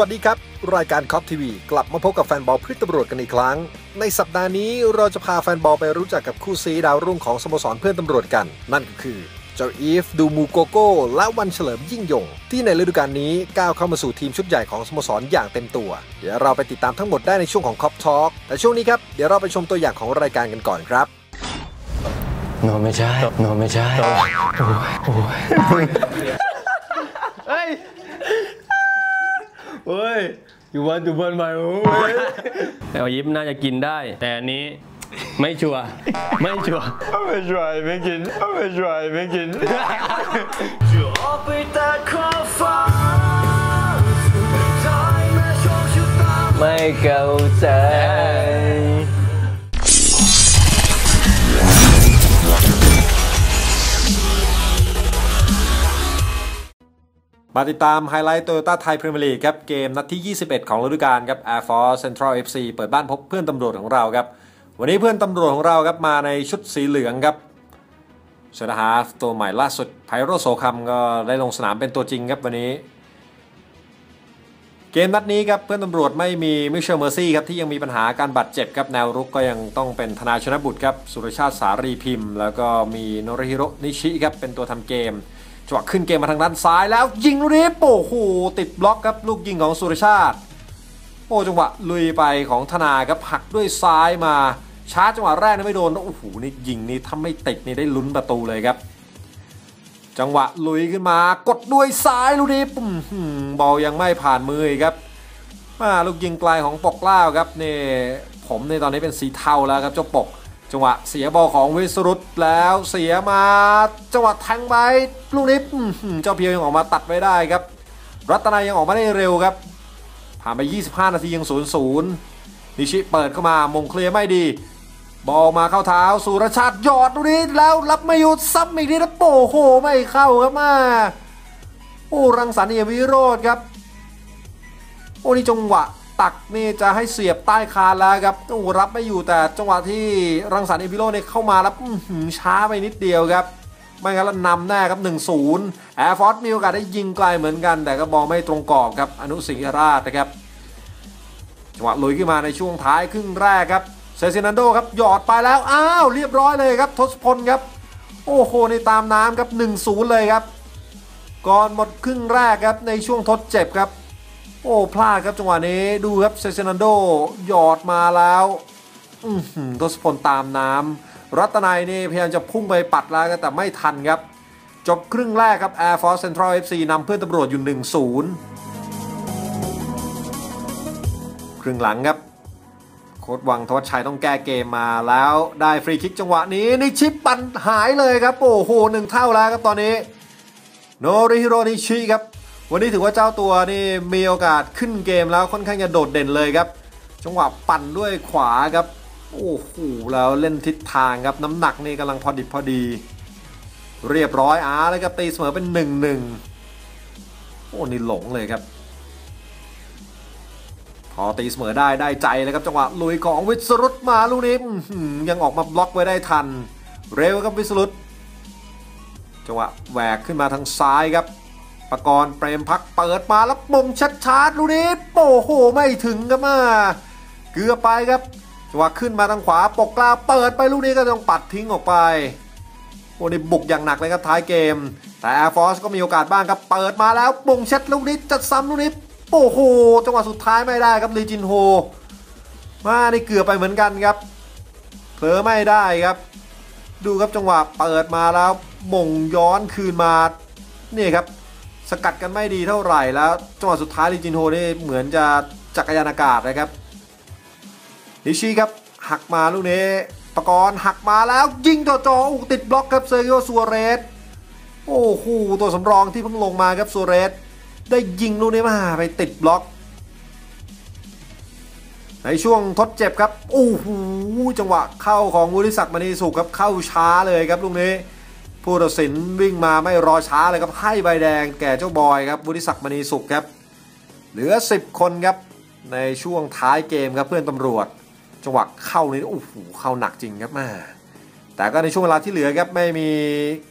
วัสดีครับ รายการคอปทีวีกลับมาพบกับแฟนบอลเพื่อตำรวจกันอีกครั้ง ในสัปดาห์นี้เราจะพาแฟนบอลไปรู้จักกับคู่ซีดาวรุ่งของสโมสรเพื่อนตำรวจกัน นั่นก็คือเจ้าอีฟดูมูโกโก้ และวันเฉลิมยิ่งยง ที่ในฤดูกาลนี้ก้าวเข้ามาสู่ทีมชุดใหญ่ของสโมสรอย่างเต็มตัว เดี๋ยวเราไปติดตามทั้งหมดได้ในช่วงของคอปทอ l k แต่ช่วงนี้ครับเดี๋ยวเราไปชมตัวอย่างของรายการกันก่อนครับโนไม่ใช่โนไม่ใช่เฮ้ย เฮ้ยอยู่วันอยู่วันใหม่โอ้ยเอายิปน่าจะกินได้ แต่อันนี้ไม่ชัวร์ไม่ชัวร์ไม่ช่วยไม่กินไม่ช่วยไม่กินไม่เข้าใจ มาติดตามไฮไลท์โตโยต้าไทยพรีเมียร์ลีกครับเกมนัดที่ 21 ของฤดูกาลครับ Air Force Central FC เปิดบ้านพบเพื่อนตำรวจของเราครับ วันนี้เพื่อนตำรวจของเราครับมาในชุดสีเหลืองครับเซนฮาฟตัวใหม่ล่าสุดไพโรโซคัมก็ได้ลงสนามเป็นตัวจริงครับวันนี้ เกมนัดนี้ครับเพื่อนตำรวจไม่มีมิเชลเมอร์ซี่ครับที่ยังมีปัญหาการบาดเจ็บครับแนวรุกก็ยังต้องเป็นธนาชนบุตรครับสุรชาติสารีพิมพ์ แล้วก็มีโนริฮิโรนิชิครับเป็นตัวทำเกม จังหวะขึ้นเกมมาทางด้านซ้ายแล้วยิงลูกนี้โอ้โหติดบล็อกครับลูกยิงของสุรชาติ โอ้จังหวะลุยไปของธนาครับหักด้วยซ้ายมาช้าจังหวะแรกนี่ไม่โดนโอ้โหนี่ยิงนี่ถ้าไม่ติดนี่ได้ลุ้นประตูเลยครับ จังหวะลุยขึ้นมากดด้วยซ้ายลูกนี้ปุ่มบอลยังไม่ผ่านมือครับมาลูกยิงไกลของปกเล้าครับนี่ผมในตอนนี้เป็นสีเทาแล้วครับเจ้าปก จังหวะเสียบอลของวิสรุตแล้วเสียมาจังหวะแทงไปลูกนี้เจ้าเพียวยังออกมาตัดไว้ได้ครับ รัตนายังออกมาได้เร็วครับ ผ่านไป 25 นาทียัง 0-0 นิชิเปิดเข้ามามงเคลียร์ไม่ดี บอลมาเข้าเท้าสุรชาติหยอดลูกนี้แล้วรับไม่หยุดซ้ำอีกทีแล้วโอ้โหไม่เข้าครับมาโอ้รังสรรค์เอียมวิโรธครับ โอ้นี่จังหวะ ตักนี่จะให้เสียบใต้คานแล้วครับโอ้รับไม่อยู่แต่จังหวะที่รังสรรค์เอพิโรเนี่ยเข้ามาแล้วช้าไปนิดเดียวครับไม่งั้นแล้วนำแน่ครับ1-0แอร์ฟอร์สมีโอกาสได้ยิงไกลเหมือนกัน แต่ก็บอลไม่ตรงกรอบครับอนุสิงห์ราชนะครับจังหวะลุยขึ้นมาในช่วงท้ายครึ่งแรกครับเซซินันโดครับหยอดไปแล้วอ้าวเรียบร้อยเลยครับทศพลครับ โอ้โหในตามน้ำครับ1-0เลยครับ ก่อนหมดครึ่งแรกครับในช่วงทดเจ็บครับ โอ้พลาดครับจังหวะนี้ดูครับเซเซนันโดหยอดมาแล้วอือหือทศพลตามน้ำรัตนัยนี่พยายามจะพุ่งไปปัดแล้วแต่ไม่ทันครับ จบครึ่งแรกครับ Air Force Central FC นำเพื่อนตำรวจอยู่ 1-0 ครึ่งหลังครับ โค้ดวังทวัชชัยต้องแก้เกมมาแล้วได้ฟรีคิกจังหวะนี้นี่ชิปปันหายเลยครับ โอ้โหหนึ่งเท่าแล้วครับตอนนี้ โนริฮิโรนิชิครับ วันนี้ถือว่าเจ้าตัวนี่มีโอกาสขึ้นเกมแล้วค่อนข้างจะโดดเด่นเลยครับ จังหวะปั่นด้วยขวาครับ โอ้โหแล้วเล่นทิศทางครับน้ำหนักนี่กำลังพอดิบพอดี เรียบร้อยอาร์แล้วครับตีเสมอเป็นหนึ่งหนึ่งโอ้นี่หลงเลยครับ พอตีเสมอได้ได้ใจเลยครับจังหวะลุยของวิสรุตมาลูกนี้ยังออกมาบล็อกไว้ได้ทัน เร็วครับวิสรุตจังหวะแหวกขึ้นมาทางซ้ายครับ ประกรณ์เปรมพักเปิดมาแล้วมงชัดชาร์ลูนี้โอ้โหไม่ถึงครับมาเกือบไปครับจังหวะขึ้นมาทางขวาปกกลาเปิดไปลูกนี้ก็ต้องปัดทิ้งออกไปโอ้นี่บุกอย่างหนักเลยครับท้ายเกม แต่ Air Force ก็มีโอกาสบ้างครับเปิดมาแล้วมงชัดลูกนี้จะซ้ำลูกนี้โอ้โหจังหวะสุดท้ายไม่ได้ครับลีจินโฮมานี่เกือบไปเหมือนกันครับเผลอไม่ได้ครับ ดูครับจังหวะเปิดมาแล้วมงย้อนคืนมานี่ครับ สกัดกันไม่ดีเท่าไหร่แล้วจังหวะสุดท้ายลิจินโฮนี่เหมือนจะจักรยานอากาศนะครับนิชิครับหักมาลูกนี้ประกรณ์หักมาแล้วยิงจ่อจอๆโอ้ติดบล็อกครับเซอร์กิโอซัวเรสโอ้โหตัวสำรองที่เพิ่งลงมาครับซัวเรสได้ยิงลูกนี้มาไปติดบล็อก ในช่วงทดเจ็บครับโอ้โหจังหวะเข้าของวุฒิศักดิ์มณีสุขครับเข้าช้าเลยครับลูกนี้ ผู้ตัดสินวิ่งมาไม่รอช้าเลยครับให้ใบแดงแก่เจ้าบอยครับวุฒิศักดิ์มณีสุขครับ เหลือ 10 คนครับในช่วงท้ายเกมครับเพื่อนตำรวจ จังหวะเข้านี่โอ้โหเข้าหนักจริงครับแม่แต่ก็ในช่วงเวลาที่เหลือครับไม่มี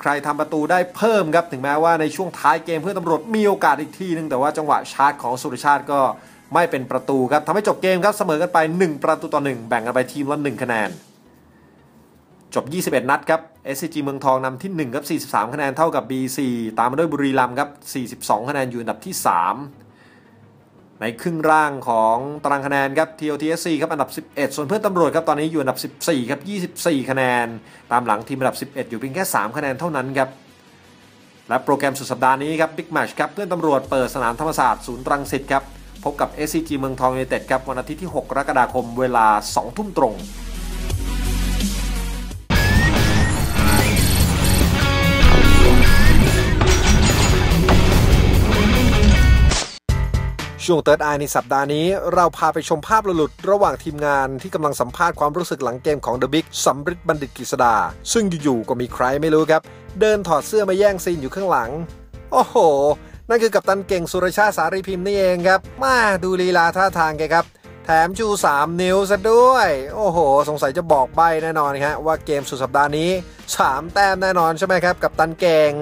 ใครทำประตูได้เพิ่มครับถึงแม้ว่าในช่วงท้ายเกมเพื่อนตำรวจมีโอกาสอีกทีนึงแต่ว่าจังหวะชาร์จของสุรชาติก็ไม่เป็นประตูครับทำให้จบเกมครับเสมอกันไป 1 ประตูต่อ 1 แบ่งกันไปทีมละ1คะแนน จบ 21 นัดครับ SCG เมืองทองนำที่ 1 ครับ 43 คะแนนเท่ากับ BC ตามมาด้วยบุรีรัมย์ครับ 42 คะแนนอยู่อันดับที่ 3 ในครึ่งร่างของตารางคะแนนครับ TOTSC ครับอันดับ 11 ส่วนเพื่อนตำรวจครับตอนนี้อยู่อันดับ 14 ครับ 24 คะแนน ตามหลังทีมอันดับ 11 อยู่เพียงแค่ 3 คะแนนเท่านั้นครับ และโปรแกรมสุดสัปดาห์นี้ครับบิ๊กแมชครับเพื่อนตำรวจเปิดสนามธรรมศาสตร์ศูนย์ตรังสิตครับพบกับ SCG เมืองทองยูไนเต็ดครับวันอาทิตย์ที่ 6 กรกฎาคมเวลา 2 ทุ่มตรง ช่วงเติร์ดไอในสัปดาห์นี้ เราพาไปชมภาพหลุดระหว่างทีมงานที่กำลังสัมภาษณ์ความรู้สึกหลังเกมของเดอะบิ๊กสัมฤทธิ์บัณฑิตกฤษดา ซึ่งอยู่ๆก็มีใครไม่รู้ครับ เดินถอดเสื้อมาแย่งซีนอยู่ข้างหลัง โอ้โห นั่นคือกัปตันเก่งสุรชาติสารีพิมพ์นี่เองครับมาดูลีลาท่าทางแกครับแถมชู 3 นิ้วซะด้วย โอ้โห สงสัยจะบอกใบแน่นอนครับว่าเกมสุดสัปดาห์นี้ 3 แต้มแน่นอนใช่ไหมครับ กัปตันเก่ง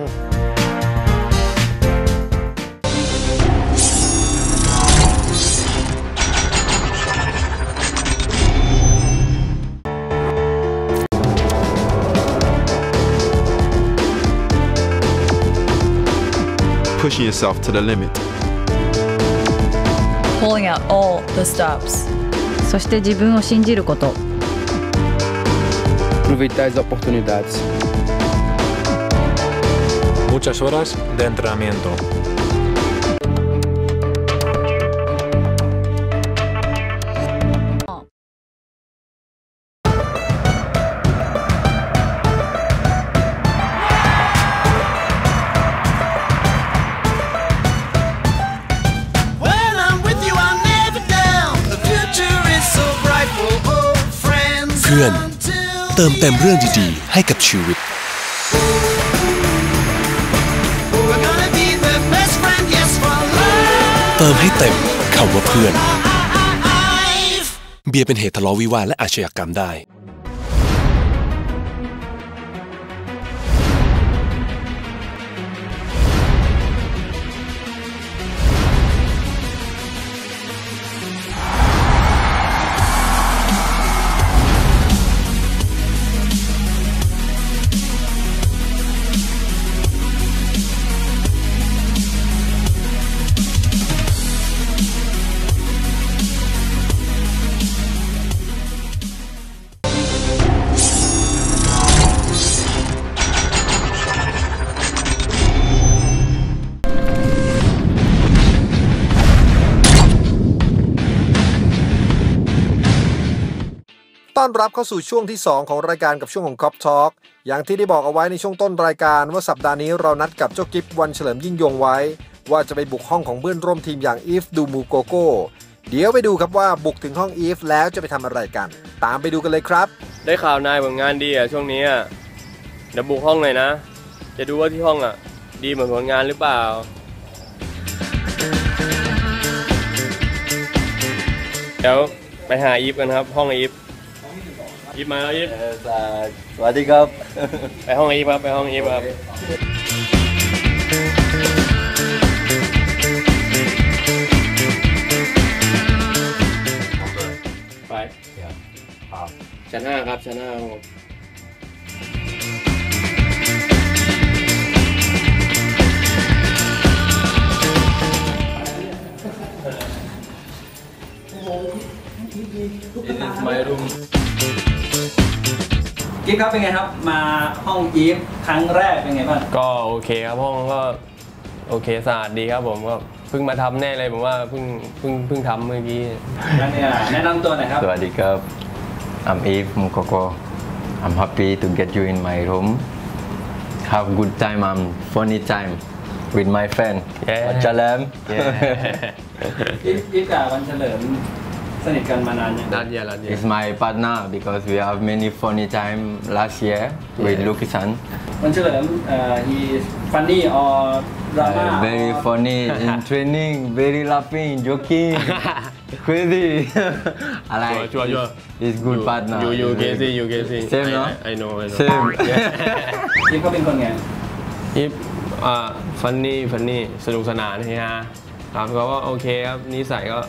pushing yourself to the limit. pulling out all the stops. そして自分を信じること Aproveitar as oportunidades. Muchas horas de entrenamiento. เติมเต็มเรื่องดีๆ ให้กับชีวิต we're gonna be the best friend, yes, for life. เติมให้เต็มคำว่าเพื่อน Life. เบียร์เป็นเหตุทะเลาะวิวาทและอาชญากรรมได้ รับเข้าสู่ช่วงที่ 2 ของรายการกับช่วงของ Cop Talk อย่างที่ได้บอกเอาไว้ในช่วงต้นรายการว่าสัปดาห์นี้เรานัดกับเจ้ากิฟวันเฉลิมยิ่งยงไว้ ว่าจะไปบุกห้องของเพื่อนร่วมทีมอย่างอีฟดูมูโกโก้เดี๋ยวไปดูครับว่าบุกถึงห้องอีฟแล้วจะไปทำอะไรกัน ตามไปดูกันเลยครับ ได้ข่าวนายผลงานดีอะช่วงนี้อะเดี๋ยวบุกห้องหน่อยนะ จะดูว่าที่ห้องอะ ดีเหมือนผลงานหรือเปล่า เดี๋ยวไปหาอีฟกันครับ ห้องอีฟ อีฟมาแล้วอีฟสวัสดีครับ ไปห้องอีฟครับ ไปห้องอีฟครับไปชั้นห้าครับชั้นห้าครับผมไม่รุม กิฟครับเป็นไงครับ มาห้องอีฟครั้งแรกเป็นไงบ้างก็โอเคครับห้องก็โอเคสะอาดดีครับผมก็เพิ่งมาทำแน่เลยผมว่าเพิ่งเพิ่งเพิ่งทำเมื่อกี้แล้วเนี่ยแนะนำตัวหน่อยครับ สวัสดีครับ I'm Eve Mukoko I'm happy to get you in my room have good time and funny time with my friend Yeah. Wachalam อีฟอีฟกับวันเฉลิม สนิทกันมานานยังร้านเดียวร้านเดียว is my partner because we have many funny time last year with Yeah. Lukisan วันเฉลิมเอ่อ he funny or drama Uh, very funny in training, very laughing, joking, crazy. I like. Sure, sure, sure. He's good partner. You you He's can very see good. you can see Same, I, no? I, I know I know Same. If เขาเป็นคนไงอีฟอ่าฟันนี่ฟันนี่สนุกสนานเฮฮาครับเขาก็โอเคครับนิสัยก็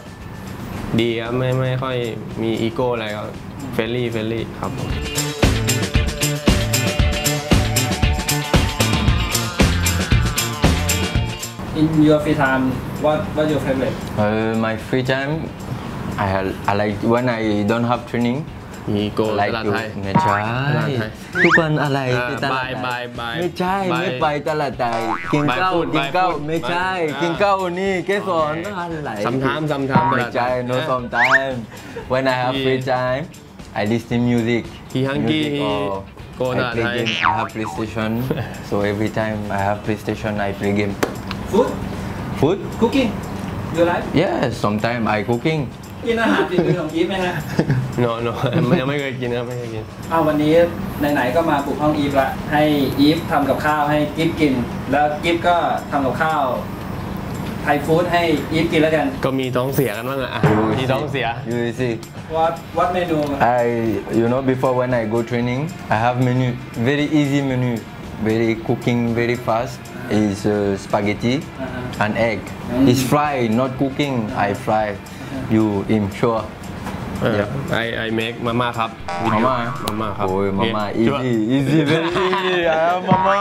ดีครับไม่ไม่ค่อยมีอีโก้อะไรก็เฟรนลี่เฟรนลี่ครับผม In your free time what what your favorite Uh, my free time, I, I like when I don't have training. มีโก้ I ต like ลาด to ไทยไม่ใช่ตลาดไทยทุกวันอะไรอ่าไปตลาดไทบายบายบายไม่ใช่บายไม่ไปตลาดไทยกินบายข้าวพูดกินข้าวบายพูดไม่ใช่บายกินข้าวนี่แกสอนโอเคอะไร Sometime, sometime ไม่ใช่ no sometime when I have free time I listen music He hungry, Music he or go I t ลาด play ไทย game I have PlayStation so every time I have PlayStation I play game food food cooking you like yes sometimes I cooking กินอาหารฝีมือของอีฟไหมฮะ no no ยังไม่เคยกินครับไม่เคยกินเอาวันนี้ไหนๆก็มาปลุกห้องอีฟละให้อีฟทำกับข้าวให้กิฟกิน แล้วกิฟก็ทำกับข้าวไทยฟู้ดให้อีฟกินแล้วกัน ก็มีท้องเสียกันบ้างอะอะมีท้องเสีย you see what what เมนู I, you know, before when I go training, I have menu, very easy menu, very cooking very fast. Is uh, spaghetti Uh-huh. and egg. It's fry, not cooking. I fry. You im sure. เออไอไอเมคมาม่าครับ Mama. มาม่าครับ Oh, mama, โอเค easy, easy, very easy. I have mama.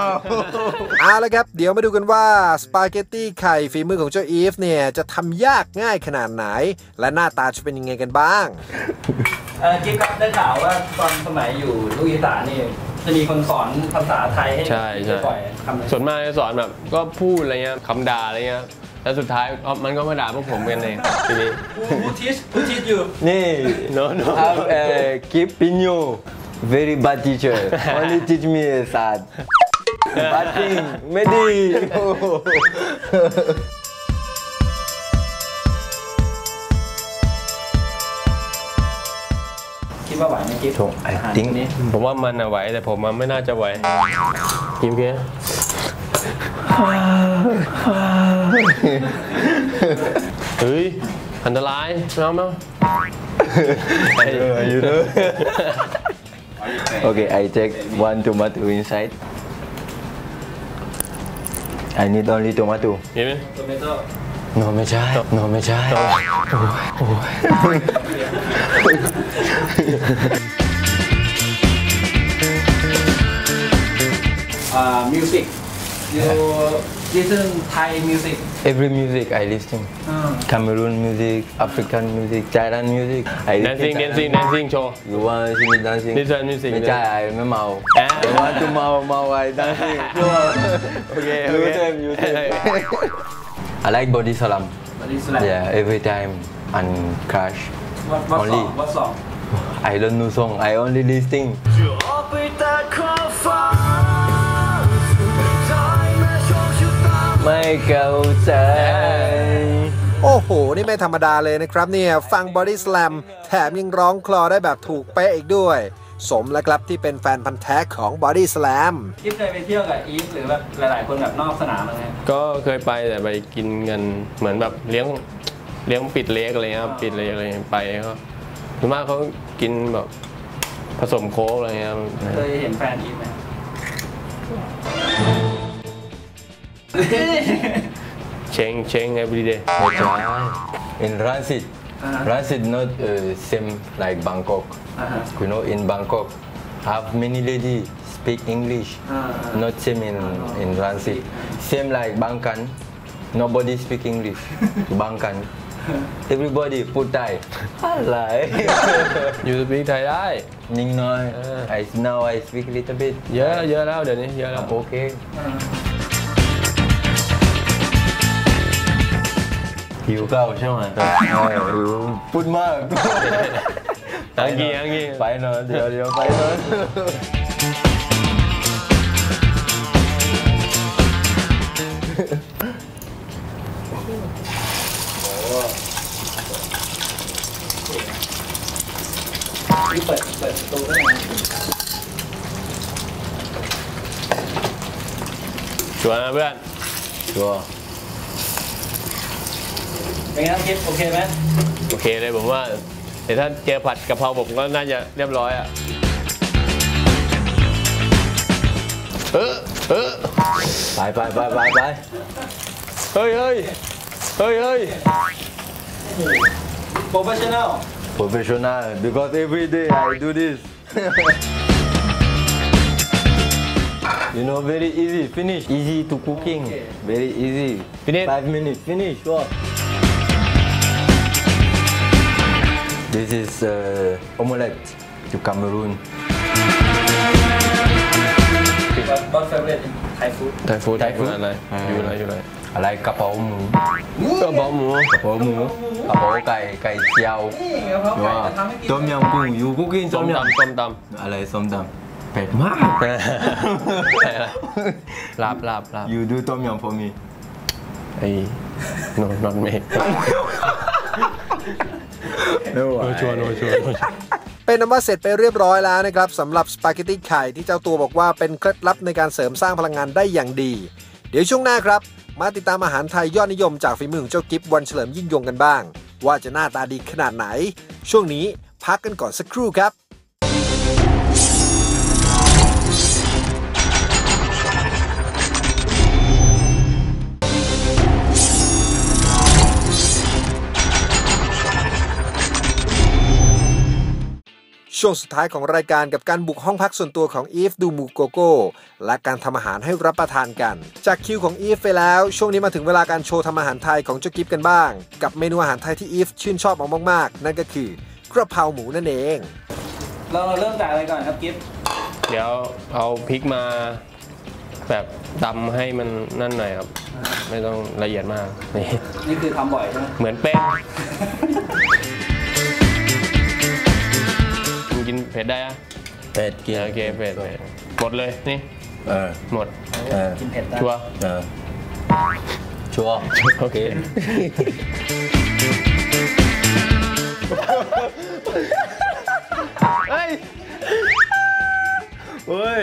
เอาละครับ เดี๋ยวมาดูกันว่า สปาเกตตี้ไข่ฝีมือของเจ้าอีฟเนี่ย จะทำยากง่ายขนาดไหน และหน้าตาจะเป็นยังไงกันบ้างเออกิฟครับได้ข่าวว่าตอนสมัยอยู่ลูกอีสานนี่จะมีคนสอนภาษาไทยให้ใช่ใช่ปล่อยคำไหนส่วนมากจะสอนแบบก็พูดอะไรเงี้ยคำด่าอะไรเงี้ย แล้วสุดท้ายอ๋อมันก็มาด่าพวกผมกันเองทีนี้ Who teach Who teach you Nee, no no have uh, keep Pino. Very bad teacher. Only teach me a sad. Bad thing. Medi. คิดว่าไหวไหมกิฟ So I อาหาร think นี้ผมว่ามันอะไหวแต่ผมมันไม่น่าจะไหวกินเพี้ย เฮ้ยอันตรายไม่เอาไม่เอา you know. okay, I take one tomato inside. I need only tomato. เห็นไหม โตเมโต้ No, me chai. No, me chai. อ่ามิวสิก you listen Thai music Every music I listen. อ่า Cameroon music, African music, Thailand music. I listen dancing Thailand dancing dancing โชว์ You want to see me dancing? This one music. ไม่ใช่ไอ้ไม่เมาอ่า I want to เมาเมาไอ้ dancing ชัวร์ Okay, You okay. same, you same. I like body slam. บริสุทธิ์ Yeah, every time and crash. what what Only. song what song I don't know song. I only listen. ไม่เข้าใจ โอ้โห นี่ไม่ธรรมดาเลยนะครับเนี่ย ฟังบอดี้ส a ลมแถมยังร้องคลอได้แบบถูกเป๊ะอีกด้วย สมแล้วครับที่เป็นแฟนพันธ์แท้ของบอดี้ส a ลมกิฟเคยไปเที่ยวกับอีฟหรือแบบหลาย ๆ คนแบบนอกสนามอะไรเงี้ยก็เคยไปแต่ไปกินกันเหมือนแบบเลี้ยงเลี้ยงปิดเล็กอะไรเงี้ยครับปิดเล็กอะไรเงี้ยไปก็ส่วนมากเขากินแบบผสมโค้กอะไรเงี้ยครับ เคยเห็นแฟนอีฟไหม เชงเชง everyday ไม่ใช่ In Rancid. Uh-huh. Rancid not uh, same like Bangkok. อ่าฮะ You know, in Bangkok, have many lady speak English. Ah, ah. Not same in in Rancid. Same like Bangkan. Nobody speak English. Bangkan. Everybody put Thai. Alai. อยู่สปีกไทยได้ Ning noi. Ah. I now I speak a little bit. เยอะเยอะแล้วเดี๋ยวนี้เยอะแล้ว I'm okay. หิวข้าวใช่ไหมเออหิวพูดมากอังกี้อังกี้ไปนอนเดี๋ ยวเดี๋ยวไปนอนที่เปิดเปิดประตูได้ไหมชวนนะเพื่อนชชัวร์ เป็นไงครับกิฟโอเคไหมโอเคเลยผมว่าแต่ถ้าเจอผัดกะเพราผมก็น่าจะเรียบร้อยอะเออเออไปไปไปไปไปเฮ้ยเฮ้ยเฮ้ยเฮ้ยโปรเฟชชั่นแนล professional because every day I do this you know very easy finish easy to cooking very easy Finish. five minutes finish sure ไทยฟู้ดอะไรอยู่ไหนอยู่ไหนอะไรกระเพราหมูกระเพราหมูกระเพราหมูกระเพราไก่ไก่เจียวนี่กะเพราไก่ว่าจะทำให้กินต้มยำกุ้ง you cooking ส้ต้มมยตำส้มตำอะไรส้มตำเผ็ดมากำลาบลาบลาบ you do ต้มยำ for me ไอ้ no not me ไม่ไหว โนชัวร์โนชัวร์เป็นอันว่าเสร็จไปเรียบร้อยแล้วนะครับสำหรับสปาเกตตี้ไข่ที่เจ้าตัวบอกว่าเป็นเคล็ดลับในการเสริมสร้างพลังงานได้อย่างดี เดี๋ยวช่วงหน้าครับ มาติดตามอาหารไทยยอดนิยมจากฝีมือของเจ้ากิฟวันเฉลิมยิ่งยงกันบ้าง ว่าจะหน้าตาดีขนาดไหน ช่วงนี้พักกันก่อนสักครู่ครับ ช่วงสุดท้ายของรายการกับการบุกห้องพักส่วนตัวของอีฟดูมูโกโก้และการทำอาหารให้รับประทานกัน จากคิวของอีฟไปแล้ว ช่วงนี้มาถึงเวลาการโชว์ทำอาหารไทยของเจ้ากิฟกันบ้าง กับเมนูอาหารไทยที่อีฟชื่นชอบมากๆ นั่นก็คือกระเพราหมูนั่นเอง เราเราเริ่มจากอะไรก่อนครับกิฟเดี๋ยวเอาพริกมาแบบดำให้มันนั่นหน่อยครับ ไม่ต้องละเอียดมากนี่นี่คือทำบ่อยใช่ไหมเหมือนเป๊ะมึง กินเผ็ดได้อะเผ็ดกินโอเคเผ็ดเผ็ดหมดเลยนี่เออหมดเออกินเผ็ดได้ชัวร์เออชัวร์โอเคเฮ้ยเฮ้ย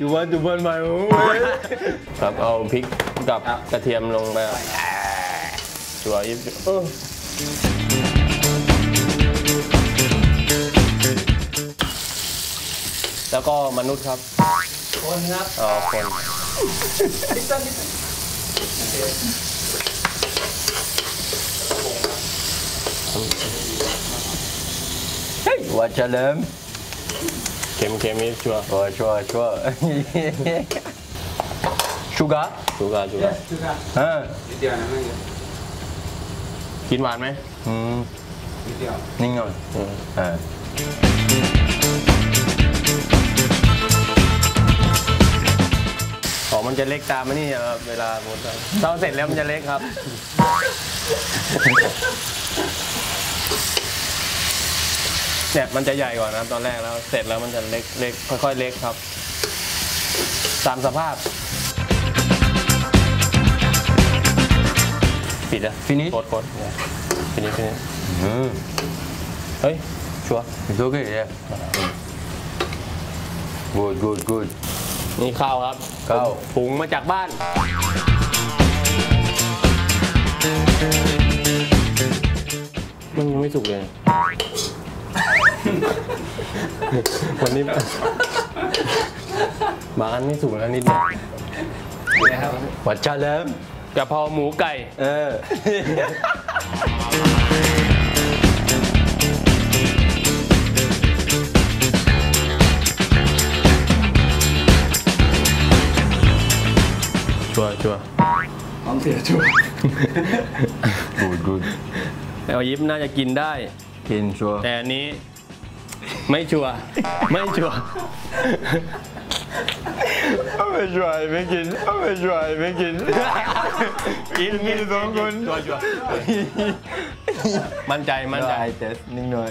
you want to burn my home ครับเอาพริกกับกระเทียมลงไปครับชัวร์ยิบเออ แล้วก็มนุษย์ครับ คนครับอ๋อคนวัดเฉลิมเค็มเค็มนี่ชัวร์โอ้ชัวร์ชัวร์ชูการ์ชัวร์ชัวร์ฮะกินหวานไหมอืมนิ่งหน่อยอืมเออ ของมันจะเล็กตามมันนี่ครับเวลาหมดแล้วเราเสร็จแล้วมันจะเล็กครับ เนี่ยมันจะใหญ่กว่านะครับตอนแรกแล้ว เสร็จแล้วมันจะเล็กเล็กค่อยๆ เล็กครับ ตามสภาพ ปิดอะ Finish กดกดฟินิชฟินิชอืมเฮ้ยชัวร์ it's okay yeah good good good นี่ข้าวครับข้าวหุงมาจากบ้าน มันยังไม่สุกเลย วันนี้บางอันไม่สุกแล้วนิดเดียววัดเฉลิมกะเพราหมูไก่ เออ ชัวร์ชัวร์ของเสียชัวร์ good good แต่ว่ายิปน่าจะกินได้ กินชัวร์แต่อันนี้ ไม่ชัวร์ไม่ชัวร์เอาไปช่วยไม่กินเอาไปช่วยไม่กินกินกินสองคนชัวร์ชัวร์มั่นใจมั่นใจไอเทสนิ่งหน่อย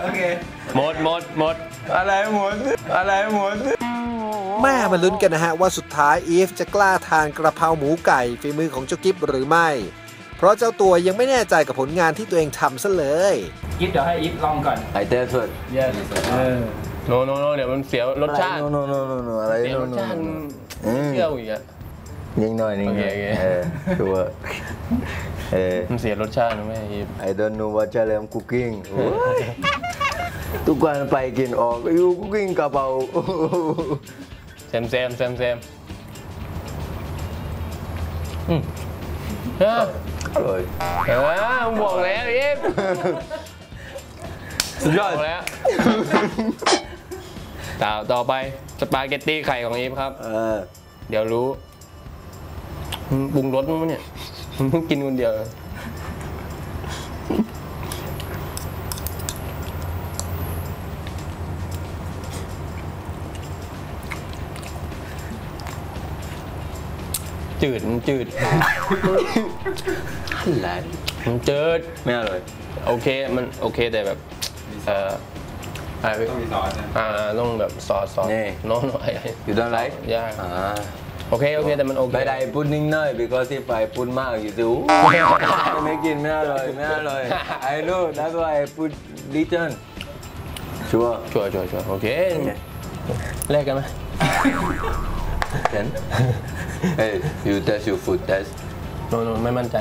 โอเคหมดหมดหมดอะไรหมดอะไรหมด แม่มาลุ้นกันนะฮะว่าสุดท้ายอีฟจะกล้าทานกระเพราหมูไก่ฝีมือของเจ้ากิฟหรือไม่ เพราะเจ้าตัวยังไม่แน่ใจกับผลงานที่ตัวเองทำซะเลยกิฟเดี๋ยวให้อีฟลองก่อนไอเทสสุด yes เออโนโนโนเดี๋ยวมันเสียรสชาติโนโนโนโนโนอะไร เสียโนรสโนชาติอืมเที่ยวอีกอะนิดหน่อยนิดหน่อยโอเคโอเค เออชัวร์เออ มันเสียรสชาตินะแม่อีฟ I don't know what I am cooking โอ้ยทุกวันไปกินออกอยู่ cooking กระเป๋า เซมเซมเซมเซมอืมเอออร่อยเออบอกแล้วอีฟสุดยอดบอกแล้วต่อต่อไปสปาเกตตี้ไข่ของอีฟครับ เออ เดี๋ยวรู้มึงปรุงรสมั้งเนี่ยมึงเพิ่งกินคนเดียว จืดมันจืดอะไรมันจืดไม่อร่อยโอเคมันโอเคแต่แบบเอ่ออะไรต้องมีซอสอ่าต้องแบบซอสซอสนี่โน้นไอ้ you don't like ยากอ่าโอเค โอเค แต่มันโอเคไม่ได้พูดนิ่งหน่อย because if I put มากอยู่สิไม่กินไม่อร่อยไม่อร่อย I know that's why I put little ชัวร์ชัวร์ชัวร์ชัวร์โอเคแลกกันไหม Then hey you test your food test โนโนไม่มั่นใจ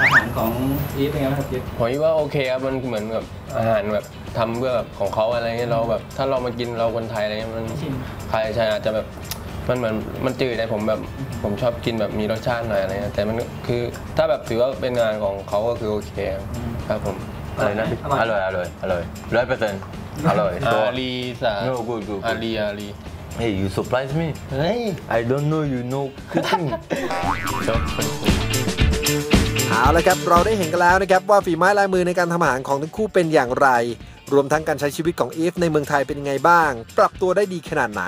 อาหารของอีฟเป็นไงบ้างครับอีฟผมคิดว่าโอเคครับมันเหมือนแบบอาหารแบบทำเพื่อแบบของเขาอะไรเงี้ยเราแบบ ถ้าเรามากินเราคนไทยอะไรเงี้ยมันใครใช่อาจจะแบบมันเหมือนมันจืดแต่ผมแบบผมชอบกินแบบมีรสชาติหน่อยอะไรเงี้ยแต่มันคือถ้าแบบถือว่าเป็นงานของเขาก็คือโอเคครับครับผมอะไรนะอร่อยอร่อยอร่อยร้อยเปอร์เซ็นต์อร่อยชัวอาร์ลีสา No, good, good, good. อาลีอาลี Hey you surprise me เฮ้ย I don't know you know cooking เอาละครับ เราได้เห็นกันแล้วนะครับว่าฝีไม้ลายมือในการทำอาหารของทั้งคู่เป็นอย่างไร รวมทั้งการใช้ชีวิตของอีฟในเมืองไทยเป็นยังไงบ้าง ปรับตัวได้ดีขนาดไหน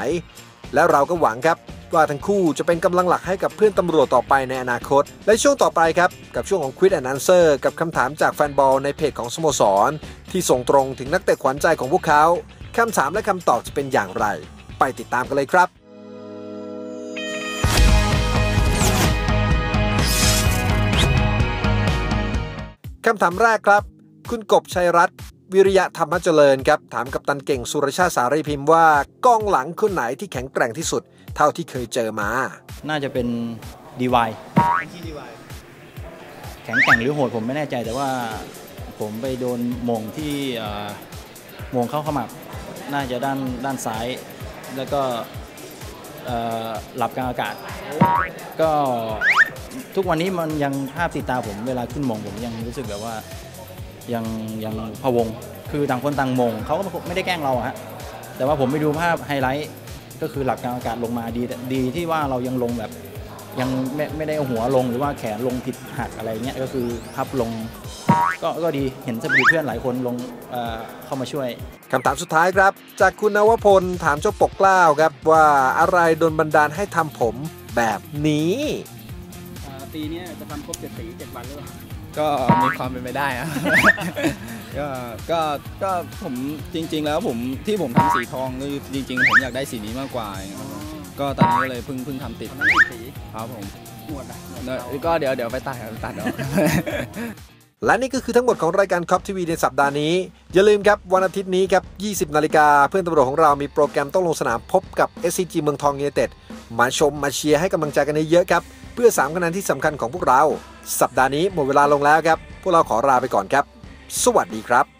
และเราก็หวังครับ ว่าทั้งคู่จะเป็นกำลังหลักให้กับเพื่อนตำรวจต่อไปในอนาคต และช่วงต่อไปครับ กับช่วงของ Quiz and Answer กับคำถามจากแฟนบอลในเพจของสโมสร ที่ส่งตรงถึงนักเตะขวัญใจของพวกเขาคำถามและคำตอบจะเป็นอย่างไร ไปติดตามกันเลยครับ คำถามแรกครับ คุณกบชัยรัตน์วิริยะธรรมเจริญครับ ถามกับตันเก่งสุรชาติสารีพิมพ์ว่ากองหลังคนไหนที่แข็งแกร่งที่สุด เท่าที่เคยเจอมา น่าจะเป็นดีวายแข็งแกร่งหรือโหดผมไม่แน่ใจแต่ว่าผมไปโดนมงที่มงเข้าขมับน่าจะด้านด้านซ้าย แล้วก็หลับกลางอากาศ ก็ทุกวันนี้มันยังภาพติดตาผมเวลาขึ้นมงผมยังรู้สึกแบบว่ายังยังพะวง คือต่างคนต่างมงเขาก็ไม่ได้แกล้งเราฮะแต่ว่าผมไปดูภาพไฮไลท์ก็คือหลักกลางอากาศลงมาดีดีที่ว่าเรายังลงแบบ ยังไม่ไม่ได้เอาหัวลงหรือว่าแขนลงผิดหักอะไรเงี้ยก็คือพับลง ก็ก็ดีเห็นสปีดเพื่อนหลายคนลงเอ่อเข้ามาช่วย คำถามสุดท้ายครับ จากคุณนวพลถามเจ้าปกเกล้าครับ ว่าอะไรโดนบันดาลให้ทำผมแบบนี้ปีนี้จะทำครบเจ็ดสีเจ็ดวันหรือเปล่าก็มีความเป็นไปได้อะก็ก็ก็ผมจริง ๆ แล้วผมที่ผมทำสีทองคือจริง ๆ ผมอยากได้สีนี้มากกว่าครับ ก็ตอนนี้ก็เลยเพิ่งเพิ่งทำติดครับผมหนวดอะหนวดเนอะเรา ก็เดี๋ยวเดี๋ยวไปตัดครับตัดเอาและนี่ก็คือทั้งหมดของรายการคอปทีวีในสัปดาห์นี้ อย่าลืมครับ วันอาทิตย์นี้ครับ 20 นาฬิกาเพื่อนตำรวจของเรามีโปรแกรมต้องลงสนามพบกับ SCG เมืองทองยูไนเต็ดมาชมมาเชียร์ให้กำลังใจกันเยอะๆครับ เพื่อ 3 คะแนนที่สำคัญของพวกเรา สัปดาห์นี้หมดเวลาลงแล้วครับ พวกเราขอลาไปก่อนครับ สวัสดีครับ